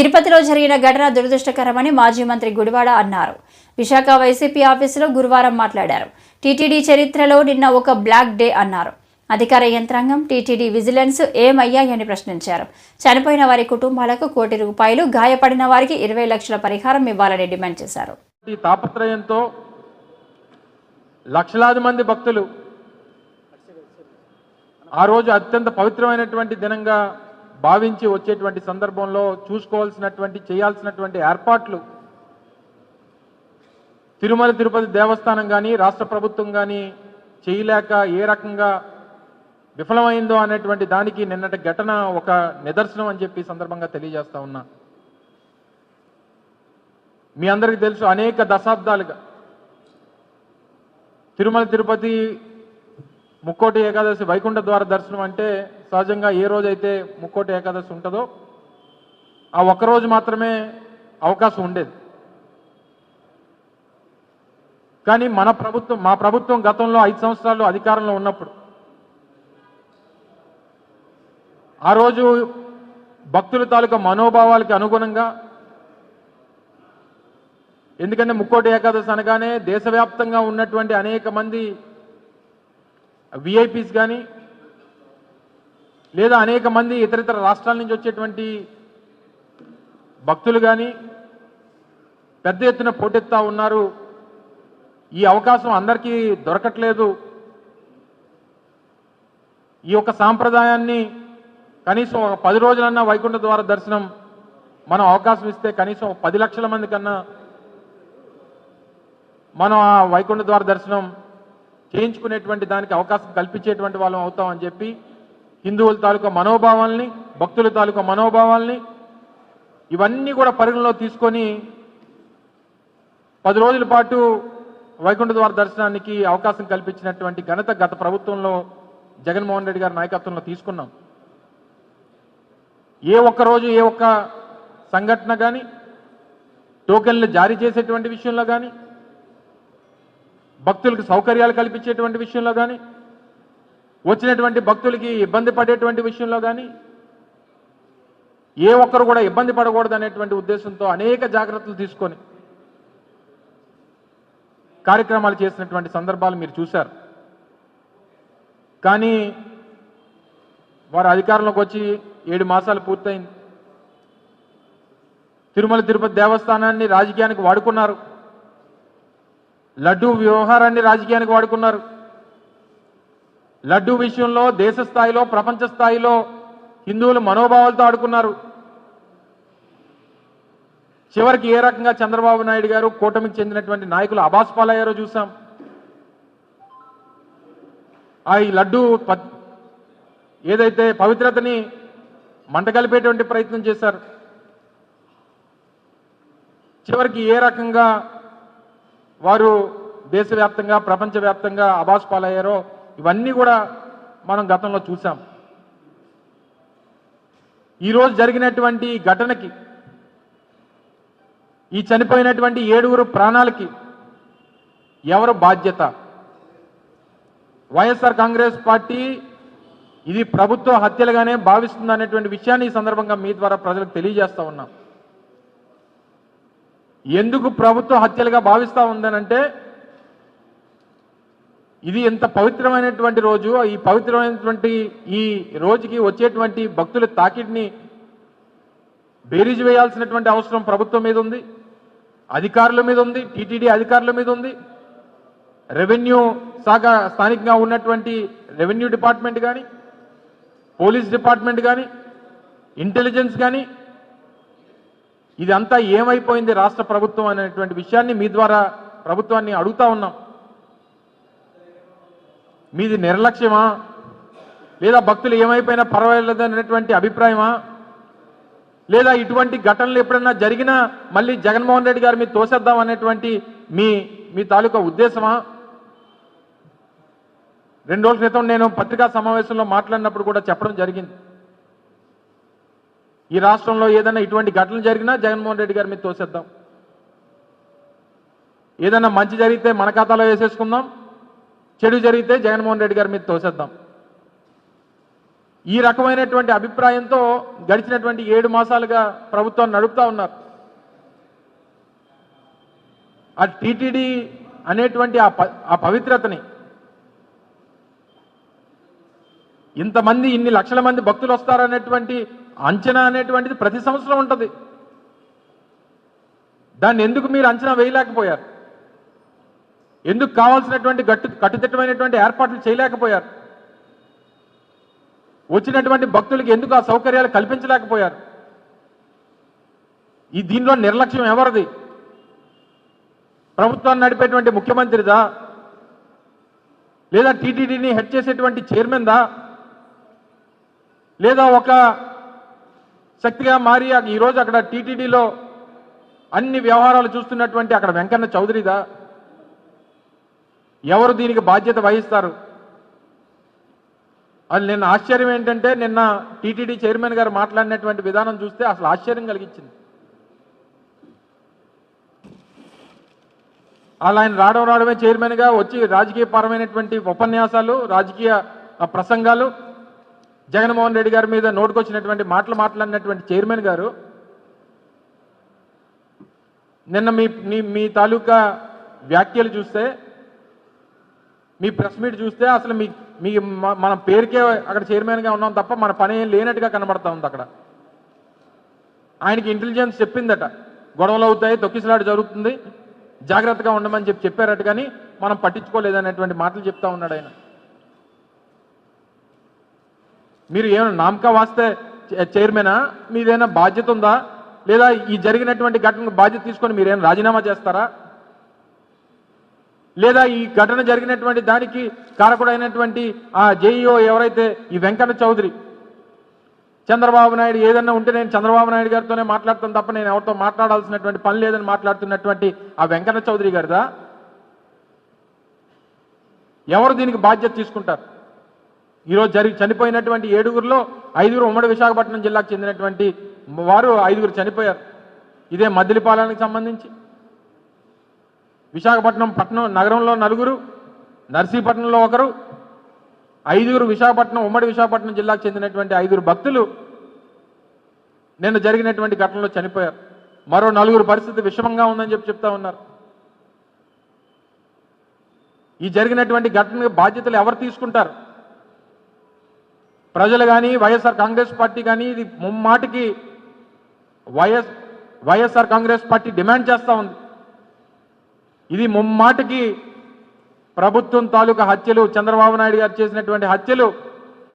తిరుపతిలో జరిగిన ఘటన దురదృష్టకరమని మాజీ మంత్రి గుడివాడ అన్నారు. విశాఖ వైసీపీ ఆఫీసులో గురువారం మాట్లాడారు. టీటీడీ చరిత్రలో నిన్న ఒక బ్లాక్ డే అన్నారు. అధికార యంత్రాంగం టీటీడీ విజిలెన్స్ ఏమయ్యాయని ప్రశ్నించారు. చనిపోయిన వారి కుటుంబాలకు కోటి రూపాయలు గాయపడిన వారికి ఇరవై లక్షల పరిహారం ఇవ్వాలని డిమాండ్ చేశారు. ఈ తాపత్రయంతో లక్షలాది మంది భక్తులు ఆ రోజు అత్యంత పవిత్రమైనటువంటి దినంగా భావించి వచ్చేటువంటి సందర్భంలో చూసుకోవాల్సినటువంటి చేయాల్సినటువంటి ఏర్పాట్లు తిరుమల తిరుపతి దేవస్థానం కానీ రాష్ట్ర ప్రభుత్వం కానీ చేయలేక ఏ రకంగా విఫలమైందో అనేటువంటి దానికి నిన్నటి ఘటన ఒక నిదర్శనం అని చెప్పి సందర్భంగా తెలియజేస్తా ఉన్నా. మీ అందరికీ తెలుసు అనేక దశాబ్దాలుగా తిరుమల తిరుపతి ముక్కోటి ఏకాదశి వైకుంఠ ద్వార దర్శనం అంటే సహజంగా ఏ రోజైతే ముక్కోటి ఏకాదశి ఉంటుందో ఆ ఒక్కరోజు మాత్రమే అవకాశం ఉండేది. కానీ మన ప్రభుత్వం మా ప్రభుత్వం గతంలో ఐదు సంవత్సరాలు అధికారంలో ఉన్నప్పుడు ఆ రోజు భక్తుల తాలూకా మనోభావాలకి అనుగుణంగా ఎందుకంటే ముక్కోటి ఏకాదశి అనగానే దేశవ్యాప్తంగా ఉన్నటువంటి అనేక మంది విఐపీస్ కానీ లేదా అనేక మంది ఇతరితర రాష్ట్రాల నుంచి వచ్చేటువంటి భక్తులు కానీ పెద్ద ఎత్తున పోటెత్తా ఉన్నారు. ఈ అవకాశం అందరికీ దొరకట్లేదు. ఈ యొక్క సాంప్రదాయాన్ని కనీసం ఒక పది రోజులన్నా వైకుంఠ ద్వార దర్శనం మనం అవకాశం ఇస్తే కనీసం పది లక్షల మంది కన్నా మనం ఆ వైకుంఠ ద్వార దర్శనం చేయించుకునేటువంటి దానికి అవకాశం కల్పించేటువంటి వాళ్ళం అవుతామని చెప్పి హిందువుల తాలూకా మనోభావాల్ని భక్తుల తాలూకా మనోభావాల్ని ఇవన్నీ కూడా పరిగణలో తీసుకొని పది రోజుల పాటు వైకుంఠ ద్వార దర్శనానికి అవకాశం కల్పించినటువంటి ఘనత గత ప్రభుత్వంలో జగన్మోహన్ రెడ్డి గారి నాయకత్వంలో తీసుకున్నాం. ఏ ఒక్క రోజు ఏ ఒక్క సంఘటన కానీ టోకెన్లు జారీ చేసేటువంటి విషయంలో కానీ భక్తులకు సౌకర్యాలు కల్పించేటువంటి విషయంలో కానీ వచ్చినటువంటి భక్తులకి ఇబ్బంది పడేటువంటి విషయంలో కానీ ఏ ఒక్కరు కూడా ఇబ్బంది పడకూడదు అనేటువంటి ఉద్దేశంతో అనేక జాగ్రత్తలు తీసుకొని కార్యక్రమాలు చేసినటువంటి సందర్భాలు మీరు చూశారు. కానీ వారు అధికారంలోకి వచ్చి ఏడు మాసాలు పూర్తయింది. తిరుమల తిరుపతి దేవస్థానాన్ని రాజకీయానికి వాడుకున్నారు. లడ్డూ వ్యవహారాన్ని రాజకీయానికి వాడుకున్నారు. లడ్డూ విషయంలో దేశ స్థాయిలో ప్రపంచ స్థాయిలో హిందువుల మనోభావాలతో ఆడుకున్నారు. చివరికి ఏ రకంగా చంద్రబాబు నాయుడు గారు కూటమికి చెందినటువంటి నాయకులు అబాస్పాలయ్యారో చూసాం ఆ ఈ లడ్డు ప- ఏదైతే పవిత్రతని మంటగలిపేటువంటి ప్రయత్నం చేశారు. చివరికి ఏ రకంగా వారు దేశవ్యాప్తంగా ప్రపంచవ్యాప్తంగా అబాస్ పాలయ్యారో ఇవన్నీ కూడా మనం గతంలో చూసాం. ఈరోజు జరిగినటువంటి ఘటనకి ఈ చనిపోయినటువంటి ఏడుగురు ప్రాణాలకి ఎవరు బాధ్యత? వైఎస్ఆర్ కాంగ్రెస్ పార్టీ ఇది ప్రభుత్వ హత్యలుగానే భావిస్తుంది అనేటువంటి విషయాన్ని ఈ సందర్భంగా మీ ద్వారా ప్రజలకు తెలియజేస్తా ఉన్నాం. ఎందుకు ప్రభుత్వ హత్యలుగా భావిస్తా ఉందనంటే ఇది ఎంత పవిత్రమైనటువంటి రోజు. ఈ పవిత్రమైనటువంటి ఈ రోజుకి వచ్చేటువంటి భక్తుల తాకిడిని బేరీజు వేయాల్సినటువంటి అవసరం ప్రభుత్వం మీద ఉంది అధికారుల మీద ఉంది టీటీడీ అధికారుల మీద ఉంది. రెవెన్యూ శాఖ స్థానికంగా ఉన్నటువంటి రెవెన్యూ డిపార్ట్మెంట్ కానీ పోలీస్ డిపార్ట్మెంట్ కానీ ఇంటెలిజెన్స్ కానీ ఇదంతా ఏమైపోయింది రాష్ట్ర ప్రభుత్వం అనేటువంటి విషయాన్ని మీ ద్వారా ప్రభుత్వాన్ని అడుగుతా ఉన్నాం. మీది నిర్లక్ష్యమా? లేదా భక్తులు ఏమైపోయినా పర్వాలేదు అనేటువంటి అభిప్రాయమా? లేదా ఇటువంటి ఘటనలు ఎప్పుడన్నా జరిగినా మళ్ళీ జగన్మోహన్ రెడ్డి గారు మీరు తోసేద్దాం అనేటువంటి మీ మీ తాలూకా ఉద్దేశమా? రెండు రోజుల క్రితం నేను పత్రికా సమావేశంలో మాట్లాడినప్పుడు కూడా చెప్పడం జరిగింది. ఈ రాష్ట్రంలో ఏదైనా ఇటువంటి ఘటనలు జరిగినా జగన్మోహన్ రెడ్డి గారు మీద తోసేద్దాం. ఏదైనా మంచి జరిగితే మన ఖాతాలో వేసేసుకుందాం. చెడు జరిగితే జగన్మోహన్ రెడ్డి గారి మీద తోసేద్దాం. ఈ రకమైనటువంటి అభిప్రాయంతో గడిచినటువంటి ఏడు మాసాలుగా ప్రభుత్వాన్ని నడుపుతా ఉన్నారు. ఆ టీటీడీ అనేటువంటి ఆ ప- ఆ పవిత్రతని ఇంతమంది ఇన్ని లక్షల మంది భక్తులు వస్తారనేటువంటి అంచనా అనేటువంటిది ప్రతి సంవత్సరం ఉంటుంది. దాన్ని ఎందుకు మీరు అంచనా వేయలేకపోయారు? ఎందుకు కావాల్సినటువంటి గట్టు కట్టుదిట్టమైనటువంటి ఏర్పాట్లు చేయలేకపోయారు? వచ్చినటువంటి భక్తులకి ఎందుకు ఆ సౌకర్యాలు కల్పించలేకపోయారు? ఈ దీనిలో నిర్లక్ష్యం ఎవరిది? ప్రభుత్వాన్ని నడిపేటువంటి ముఖ్యమంత్రిదా? లేదా టీటీడీని హెడ్ చేసేటువంటి చైర్మన్దా? లేదా ఒక శక్తిగా మారి ఈరోజు అక్కడ టీటీడీలో అన్ని వ్యవహారాలు చూస్తున్నటువంటి అక్కడ వెంకన్న చౌదరిదా? ఎవరు దీనికి బాధ్యత వహిస్తారు? అది నిన్న ఆశ్చర్యం ఏంటంటే నిన్న టీటీడీ చైర్మన్ గారు మాట్లాడినటువంటి విధానం చూస్తే అసలు ఆశ్చర్యం కలిగించింది. అలా ఆయన రావడం రావడమే చైర్మన్గా వచ్చి రాజకీయపరమైనటువంటి ఉపన్యాసాలు రాజకీయ ప్రసంగాలు జగన్మోహన్ రెడ్డి గారి మీద నోటుకొచ్చినటువంటి మాటలు మాట్లాడినటువంటి చైర్మన్ గారు నిన్న మీ మీ- మీ తాలూకా వ్యాఖ్యలు చూస్తే మీ ప్రెస్ మీట్ చూస్తే అసలు మీ మీ మనం మన పేరుకే అక్కడ చైర్మన్గా ఉన్నాం తప్ప మన పని ఏం లేనట్టుగా కనబడతా ఉంది అక్కడ. ఆయనకి ఇంటెలిజెన్స్ చెప్పిందట. గొడవలు అవుతాయి తొక్కిసలాట జరుగుతుంది. జాగ్రత్తగా ఉండమని చెప్పి చెప్పారట కానీ మనం పట్టించుకోలేదనేటువంటి మాటలు చెప్తా ఉన్నాడు ఆయన. మీరు ఏమైనా నామకా వాస్తే చైర్మనా? మీదేనా బాధ్యత ఉందా? లేదా ఈ జరిగినటువంటి ఘటనకు బాధ్యత తీసుకొని మీరేమైనా రాజీనామా చేస్తారా? లేదా ఈ ఘటన జరిగినటువంటి దానికి కారకుడైనటువంటి ఆ జేఈఓ ఎవరైతే ఈ వెంకన్న చౌదరి చంద్రబాబు నాయుడు ఏదన్నా ఉంటే నేను చంద్రబాబు నాయుడు గారితోనే మాట్లాడతాను తప్ప నేను ఎవరితో మాట్లాడాల్సినటువంటి పని లేదని మాట్లాడుతున్నటువంటి ఆ వెంకన్న చౌదరి గారిదా? ఎవరు దీనికి బాధ్యత తీసుకుంటారు? ఈరోజు జరిగి చనిపోయినటువంటి ఏడుగురిలో ఐదుగురు ఉమ్మడి విశాఖపట్నం జిల్లాకు చెందినటువంటి వారు ఐదుగురు చనిపోయారు. ఇదే మద్దిలిపాలెనికి సంబంధించి. విశాఖపట్నం పట్టణం నగరంలో నలుగురు నర్సీపట్నంలో ఒకరు ఐదుగురు విశాఖపట్నం ఉమ్మడి విశాఖపట్నం జిల్లాకు చెందినటువంటి ఐదుగురు భక్తులు నిన్న జరిగినటువంటి ఘటనలో చనిపోయారు. మరో నలుగురు పరిస్థితి విషమంగా ఉందని చెప్పి చెప్తా ఉన్నారు. ఈ జరిగినటువంటి ఘటన బాధ్యతలు ఎవరు తీసుకుంటారు? ప్రజలు కానీ వైఎస్ఆర్ కాంగ్రెస్ పార్టీ కానీ ఇది ముమ్మాటికి YS YSR Congress party demand చేస్తూ ఉంది. ఇది ముమ్మాటికి ప్రభుత్వం తాలూకా హత్యలు చంద్రబాబు నాయుడు గారు చేసినటువంటి హత్యలు.